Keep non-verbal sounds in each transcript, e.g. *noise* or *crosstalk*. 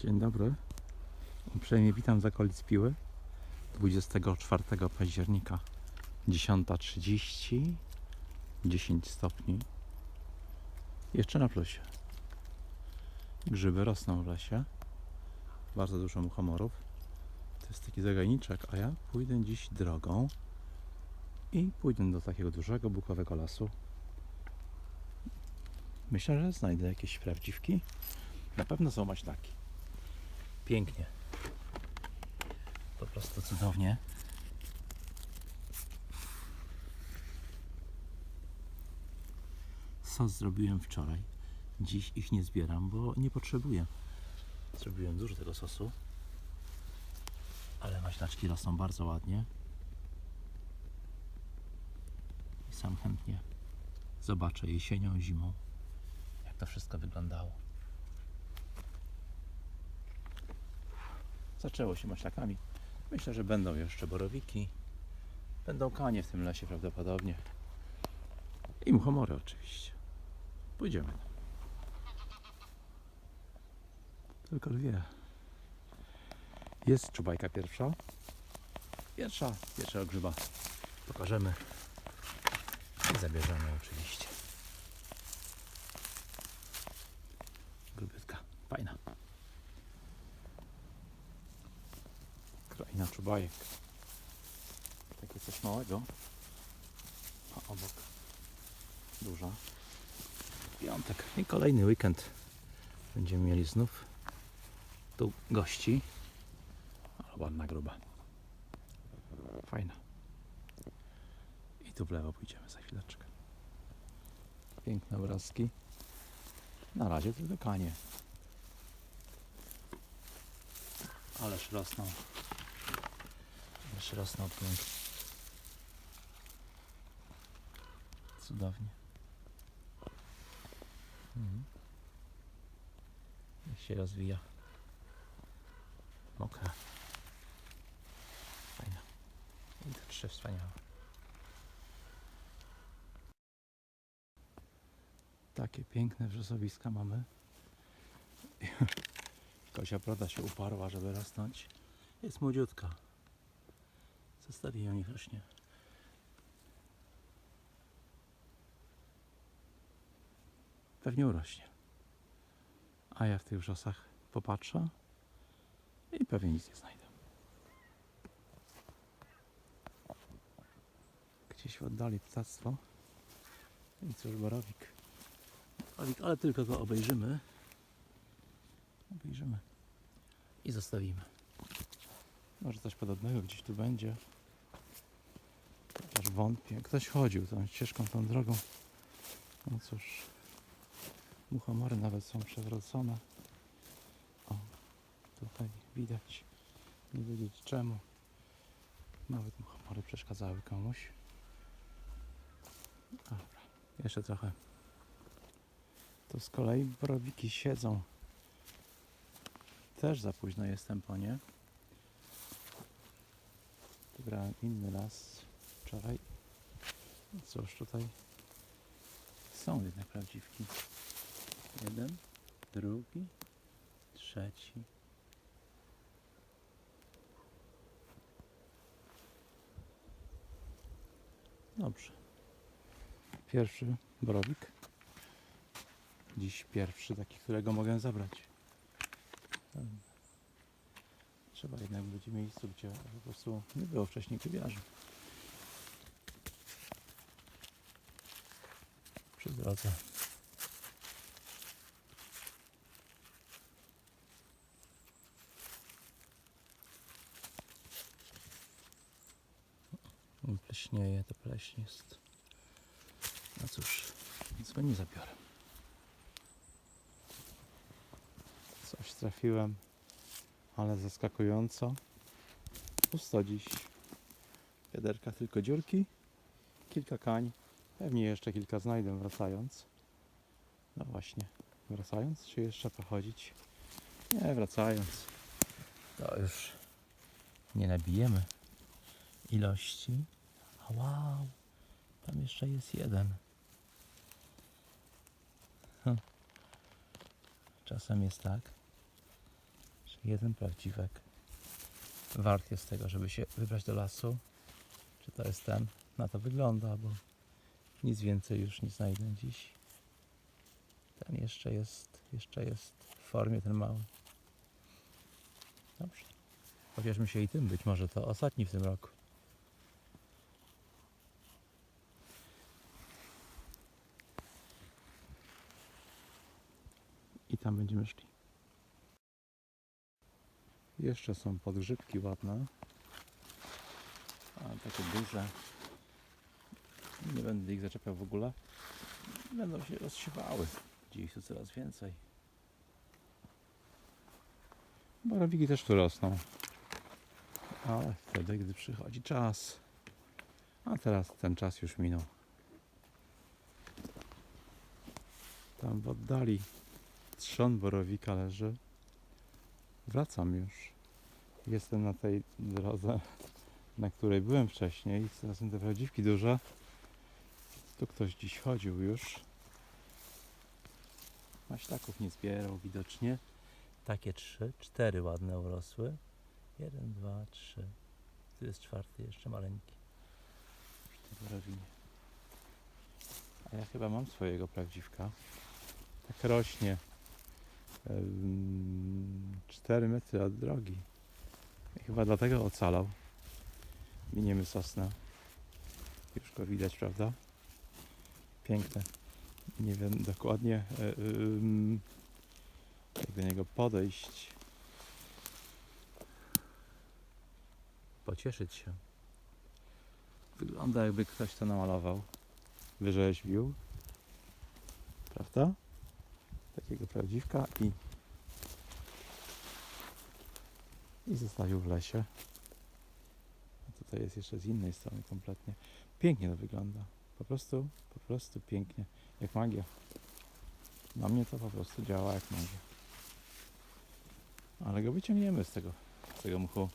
Dzień dobry. Uprzejmie witam z okolic Piły. 24 października 10.30 10 stopni. Jeszcze na plusie. Grzyby rosną w lesie. Bardzo dużo muchomorów. To jest taki zagajniczek, a ja pójdę dziś drogą i pójdę do takiego dużego bukowego lasu. Myślę, że znajdę jakieś prawdziwki. Na pewno są maślaki. Pięknie. Po prostu cudownie. Sos zrobiłem wczoraj. Dziś ich nie zbieram, bo nie potrzebuję. Zrobiłem dużo tego sosu. Ale maślaczki rosną bardzo ładnie. I sam chętnie zobaczę jesienią, zimą, jak to wszystko wyglądało. Zaczęło się maślakami. Myślę, że będą jeszcze borowiki. Będą kanie w tym lesie prawdopodobnie. I muchomory oczywiście. Pójdziemy. Tylko dwie. Jest czubajka pierwsza. Pierwsza, pierwszego grzyba. Pokażemy. I zabierzemy oczywiście. Grubytka. Fajna. Czubajek. Takie coś małego. A obok duża. Piątek i kolejny weekend. Będziemy mieli znów tu gości. Ładna gruba. Fajna. I tu w lewo pójdziemy za chwileczkę. Piękne obrazki. Na razie tylko kanie. Ależ rosną. Ależ rosną pięknie. Cudownie. Mhm. Jak się rozwija. Mokra. Fajna. I te wspaniałe. Takie piękne wrzosowiska mamy. *laughs* Kosia broda się uparła, żeby rosnąć. Jest młodziutka. Zostawi ją, niech rośnie. Pewnie urośnie. A ja w tych wrzosach popatrzę i pewnie nic nie znajdę. Gdzieś w oddali ptactwo. I cóż, borowik. Borowik, ale tylko go obejrzymy. Obejrzymy. I zostawimy. Może coś podobnego gdzieś tu będzie. Wątpię. Ktoś chodził tą ścieżką, tą drogą. No cóż. Muchomory nawet są przewrócone. O, tutaj widać. Nie wiedzieć czemu. Nawet muchomory przeszkadzały komuś. Dobra, jeszcze trochę. Tu z kolei borowiki siedzą. Też za późno jestem po nie. Wybrałem inny las wczoraj. No Cóż, tutaj są jednak prawdziwki. Jeden, drugi, trzeci. Dobrze. Pierwszy borowik. Dziś pierwszy taki, którego mogę zabrać. Trzeba jednak być w miejscu, gdzie po prostu nie było wcześniej kubiarzy. Przy drodze. Pleśnieje, to pleśń jest. No cóż, nic go nie zabiorę. Coś trafiłem, ale zaskakująco. Pusto dziś. Wiaderka tylko dziurki, kilka kań. Pewnie jeszcze kilka znajdę wracając. No właśnie, wracając czy jeszcze pochodzić? Nie, wracając. To już nie nabijemy ilości. A wow, tam jeszcze jest jeden. Hm. Czasem jest tak, Czyli jeden prawdziwek. Wart jest tego, żeby się wybrać do lasu. Czy to jest ten? Na to wygląda, bo nic więcej już nie znajdę dziś. Ten jeszcze jest, jeszcze jest w formie ten mały. Dobrze. Chociażmy się i tym być może to ostatni w tym roku. I tam będziemy szli. Jeszcze są podgrzybki ładne. A takie duże. Nie będę ich zaczepiał w ogóle. Będą się rozsiewały. Dziś tu coraz więcej. Borowiki też tu rosną. Ale wtedy, gdy przychodzi czas. A teraz ten czas już minął. Tam w oddali trzon borowika leży. Wracam już. Jestem na tej drodze, na której byłem wcześniej. Teraz są te prawdziwki duże. Tu ktoś dziś chodził już. Maślaków nie zbierał widocznie. Takie trzy, cztery ładne urosły. Jeden, dwa, trzy. Tu jest czwarty jeszcze maleńki. W. A ja chyba mam swojego prawdziwka. Tak rośnie. 4 metry od drogi. Chyba dlatego ocalał. Miniemy sosnę. Już go widać, prawda? Piękne. Nie wiem dokładnie e, ym, jak do niego podejść. Pocieszyć się. Wygląda jakby ktoś to namalował. Wyrzeźbił. Prawda? Takiego prawdziwka i i zostawił w lesie. A tutaj jest jeszcze z innej strony kompletnie. Pięknie to wygląda. Po prostu, po prostu pięknie. Jak magia. Na mnie to po prostu działa jak magia. Ale go wyciągniemy z tego, z tego mchu.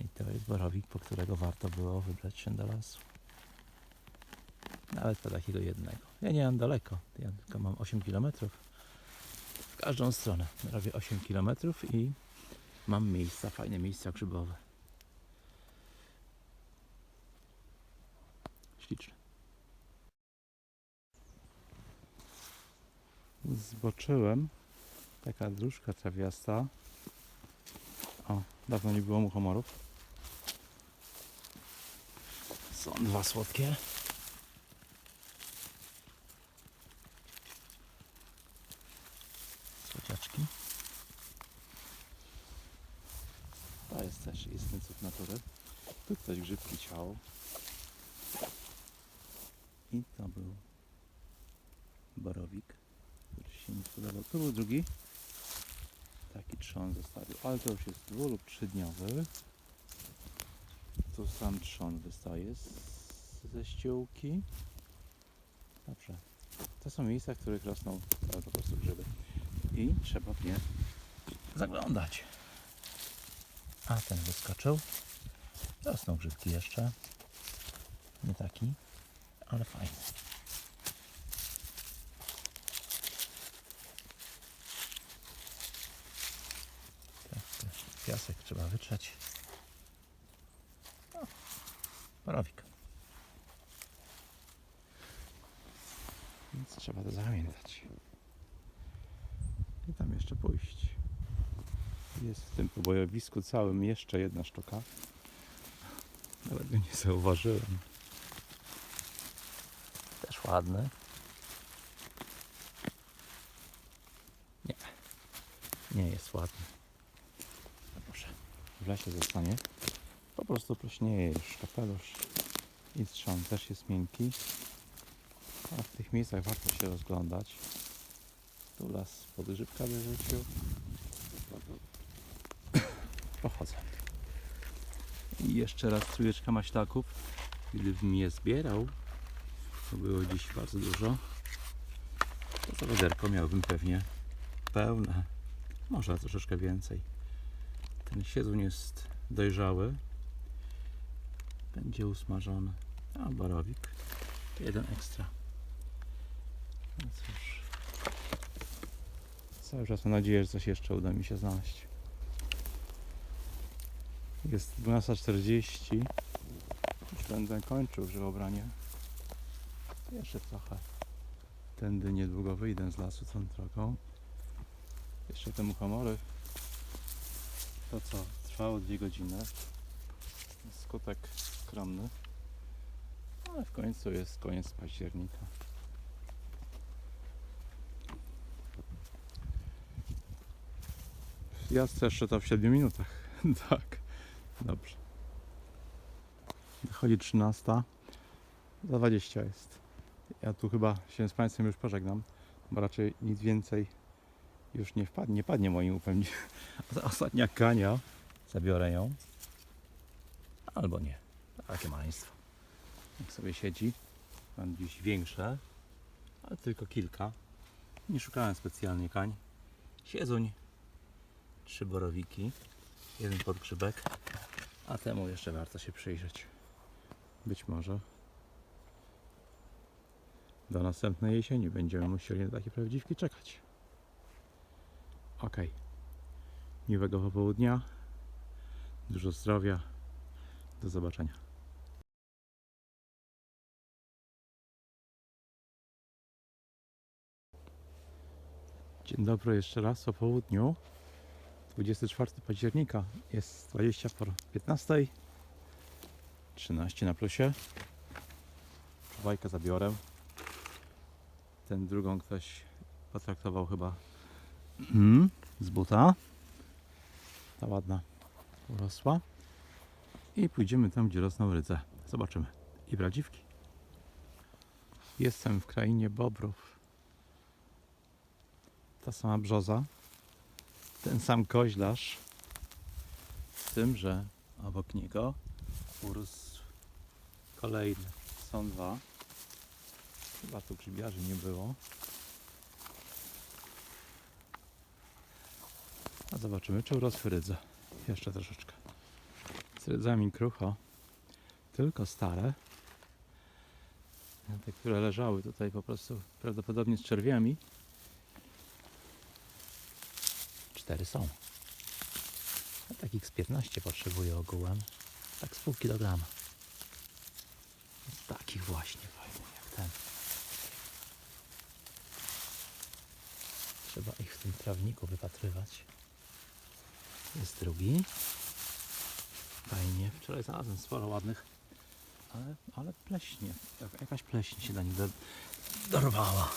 I to jest borowik, po którego warto było wybrać się do lasu. Nawet po takiego jednego. Ja nie mam daleko, ja tylko mam 8 km. W każdą stronę. Robię 8 km i mam miejsca, fajne miejsca grzybowe. Śliczne. Zboczyłem. Taka dróżka trawiasta. O, dawno nie było muchomorów. Są dwa słodkie. Słodziaczki. To jest też istny cud natury. Tu ktoś grzybki ciął. I to był borowik, który się nie spodobał. Tu był drugi. Taki trzon zostawił, ale to już jest dwu lub trzydniowy. Tu sam trzon wystaje z, ze ściółki. Dobrze. To są miejsca, w których rosną po prostu grzyby. I trzeba w nie zaglądać. A ten wyskoczył. Rosną grzybki jeszcze. Nie taki, ale fajny. Tak, piasek trzeba wytrzeć. O, Borowik. Więc trzeba to zapamiętać. I tam jeszcze pójść. Jest w tym pobojowisku całym jeszcze jedna sztuka. Nawet nie zauważyłem. Też ładny. Nie. Nie jest ładny. No proszę. W lesie zostanie. Po prostu pleśnieje już kapelusz. I trzon też jest miękki. A w tych miejscach warto się rozglądać. Tu las podgrzybka wyrzucił. *coughs* Pochodzę. I jeszcze raz trójeczka maślaków. Gdybym je zbierał, było dziś bardzo dużo, to to wiaderko miałbym pewnie pełne. Może troszeczkę więcej. Ten siedząc jest dojrzały. Będzie usmażony. A borowik. Jeden ekstra. No cóż. Cały czas mam nadzieję, że coś jeszcze uda mi się znaleźć. Jest 12.40. Już będę kończył grzybobranie. Jeszcze trochę. Tędy niedługo wyjdę z lasu tą drogą. Jeszcze te muchomory. To co trwało dwie godziny. Skutek skromny. Ale w końcu jest koniec października. Jazd jeszcze to w 7 minutach. *laughs* tak. Dobrze. Dochodzi 13. Za 20 jest. Ja tu chyba się z Państwem już pożegnam, bo raczej nic więcej już nie wpadnie, nie padnie moim upewnieniem. *laughs* Ostatnia kania. Zabiorę ją. Albo nie. Takie maleństwo. Jak sobie siedzi. Mam dziś większe, ale tylko kilka. Nie szukałem specjalnie kań. Siedzuń. Trzy borowiki. Jeden podgrzybek. A temu jeszcze warto się przyjrzeć. Być może do następnej jesieni będziemy musieli na takie prawdziwki czekać. Ok. Miłego popołudnia. Dużo zdrowia. Do zobaczenia. Dzień dobry jeszcze raz o południu. 24 października jest 20 po 15. 13 na plusie. Czuwajkę zabiorę. Ten drugą ktoś potraktował chyba mm, z buta. Ta ładna urosła. I pójdziemy tam, gdzie rosną rydze. Zobaczymy. I prawdziwki. Jestem w krainie bobrów. Ta sama brzoza. Ten sam koźlarz. Z tym, że obok niego urósł kolejny. Są dwa. Chyba tu grzybiarzy nie było. A zobaczymy, czy urosły rydze. Jeszcze troszeczkę. Z rydzami krucho. Tylko stare. Te, które leżały tutaj po prostu prawdopodobnie z czerwiami. Cztery są. A takich z 15 potrzebuję ogółem. Tak z pół kilograma. Z takich właśnie fajnych jak ten. Trzeba ich w tym trawniku wypatrywać. Jest drugi. Fajnie. Wczoraj znalazłem sporo ładnych, ale, ale pleśnie. Jak- Jakaś pleśń się do nich do, dorwała.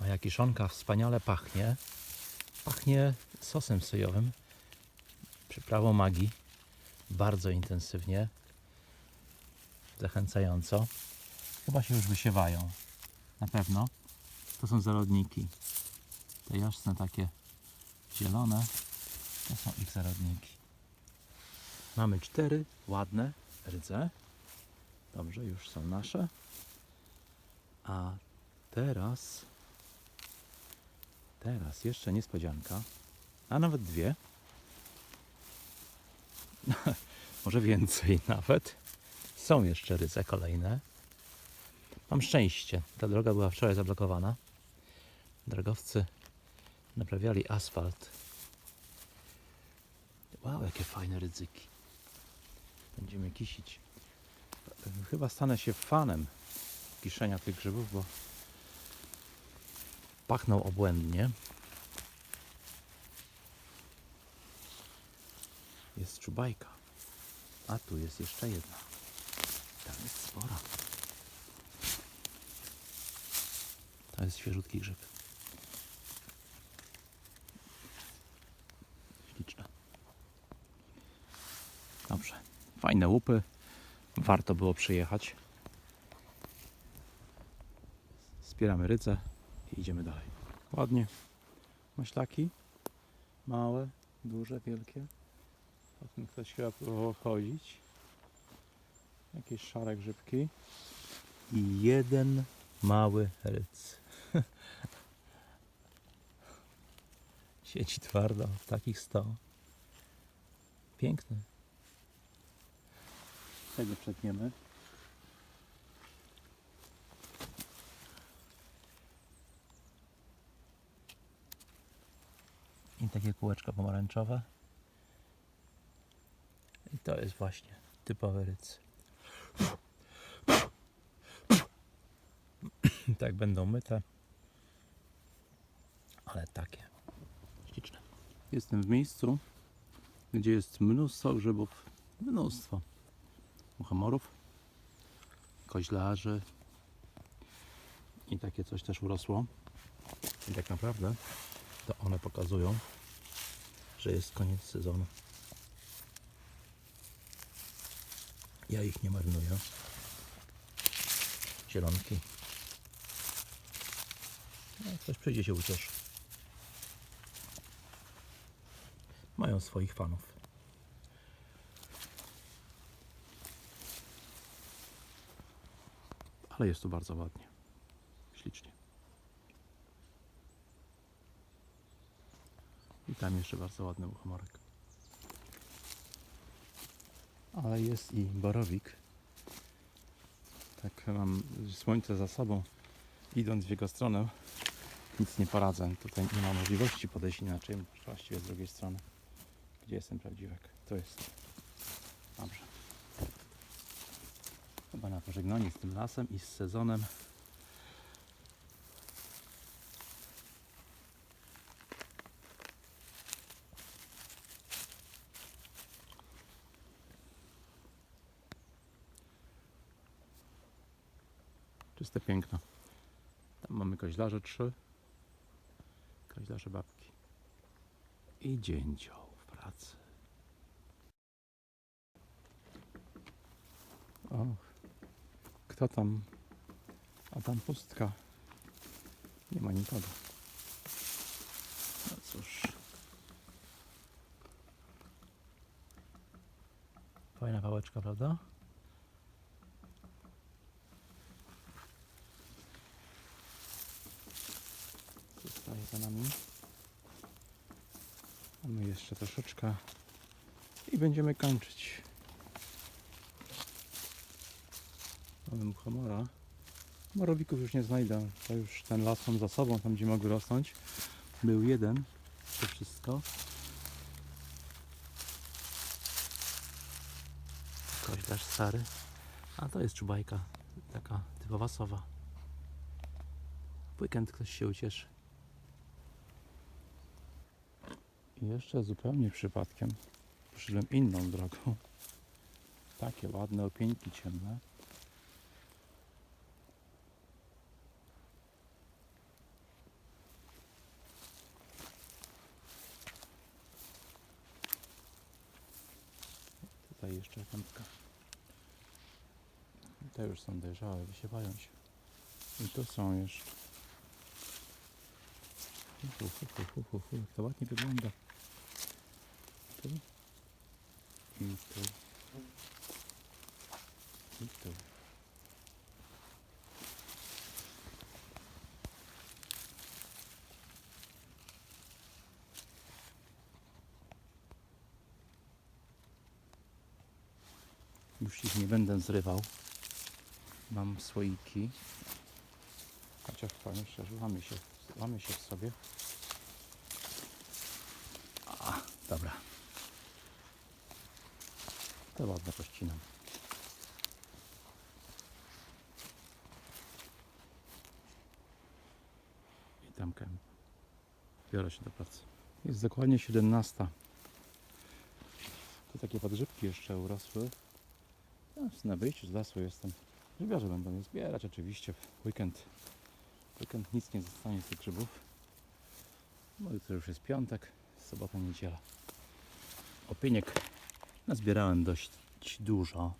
Moja kiszonka wspaniale pachnie. Pachnie sosem sojowym, przyprawą magii. Bardzo intensywnie. Zachęcająco. Chyba się już wysiewają. Na pewno. To są zarodniki. Te jasne takie zielone. To są ich zarodniki. Mamy cztery ładne rydze. Dobrze, już są nasze. A teraz, teraz jeszcze niespodzianka, a nawet dwie. *laughs* Może więcej nawet. Są jeszcze rydze kolejne. Mam szczęście. Ta droga była wczoraj zablokowana. Drogowcy naprawiali asfalt. Wow, jakie fajne rydzyki. Będziemy kisić. Chyba stanę się fanem kiszenia tych grzybów, bo pachną obłędnie. Jest czubajka. A tu jest jeszcze jedna. Tam jest spora. To jest świeżutki grzyb. Śliczne. Dobrze. Fajne łupy. Warto było przyjechać. Spieramy ryce i idziemy dalej. Ładnie. Maślaki. Małe, duże, wielkie. O tym ktoś chyba próbował chodzić. Jakieś szare grzybki. I jeden mały ryc. *laughs* Siedzi twardo, takich sto. Piękny. Tego przetniemy. I takie kółeczka pomarańczowe. I to jest właśnie typowy ryc. *sniffs* tak będą myte. Ale takie. Śliczne. Jestem w miejscu, gdzie jest mnóstwo grzybów. Mnóstwo. Muchomorów, koźlarzy. I takie coś też urosło. I tak naprawdę to one pokazują, że jest koniec sezonu. Ja ich nie marnuję. Zielonki. No, ktoś przyjdzie się ucieszy. Mają swoich fanów. Ale jest tu bardzo ładnie. Ślicznie. I tam jeszcze bardzo ładny muchomorek. Ale jest i borowik. Tak mam słońce za sobą. Idąc w jego stronę, nic nie poradzę. Tutaj nie ma możliwości podejść inaczej. Właściwie z drugiej strony. Gdzie jest ten prawdziwek? To jest. Dobrze. Chyba na pożegnanie z tym lasem i z sezonem. Czyste piękno. Tam mamy koźlarze trzy. Koźlarze babki. I dzięcioł pracy. Och, kto tam? A tam pustka. Nie ma nikogo. No cóż. Fajna pałeczka, prawda? Zostaje za nami. Jeszcze troszeczkę i będziemy kończyć. Mamy muchomora. Morowików już nie znajdę. To już ten las mam za sobą, tam gdzie mogły rosnąć. Był jeden. To wszystko. Koźlarz stary. A to jest czubajka. Taka typowa sowa. W weekend ktoś się ucieszy. I jeszcze zupełnie przypadkiem poszedłem inną drogą. Takie ładne opieńki ciemne. Tutaj jeszcze piątka. Te już są dojrzałe, wysiewają się. I tu są jeszcze. Hu, to ładnie wygląda. Tu. I tu. I tu. Już ich nie będę zrywał. Mam słoiki. Chociaż powiem szczerze, łamy się, łamy się w sobie. A, dobra. To ładne pościnam. I tam kem. Biorę się do pracy. Jest dokładnie 17. Tu takie podgrzybki jeszcze urosły. No, Na wyjściu z lasu jestem. Grzybiarze będą je zbierać oczywiście w weekend. Weekend nic nie zostanie z tych grzybów. Bo jutro już jest piątek, sobota, niedziela. Opieniek nazbierałem dość dużo.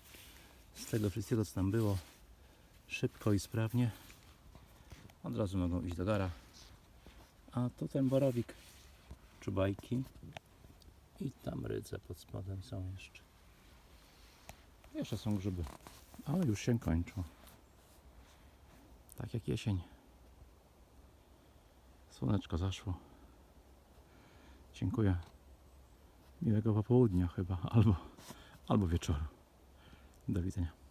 Z tego wszystkiego co tam było. Szybko i sprawnie. Od razu mogą iść do gara. A tu ten borowik, czubajki i tam rydze pod spodem są jeszcze. Jeszcze są grzyby, ale już się kończą. Tak jak jesień. Słoneczko zaszło. Dziękuję. Miłego popołudnia chyba, albo, albo wieczoru. Do widzenia.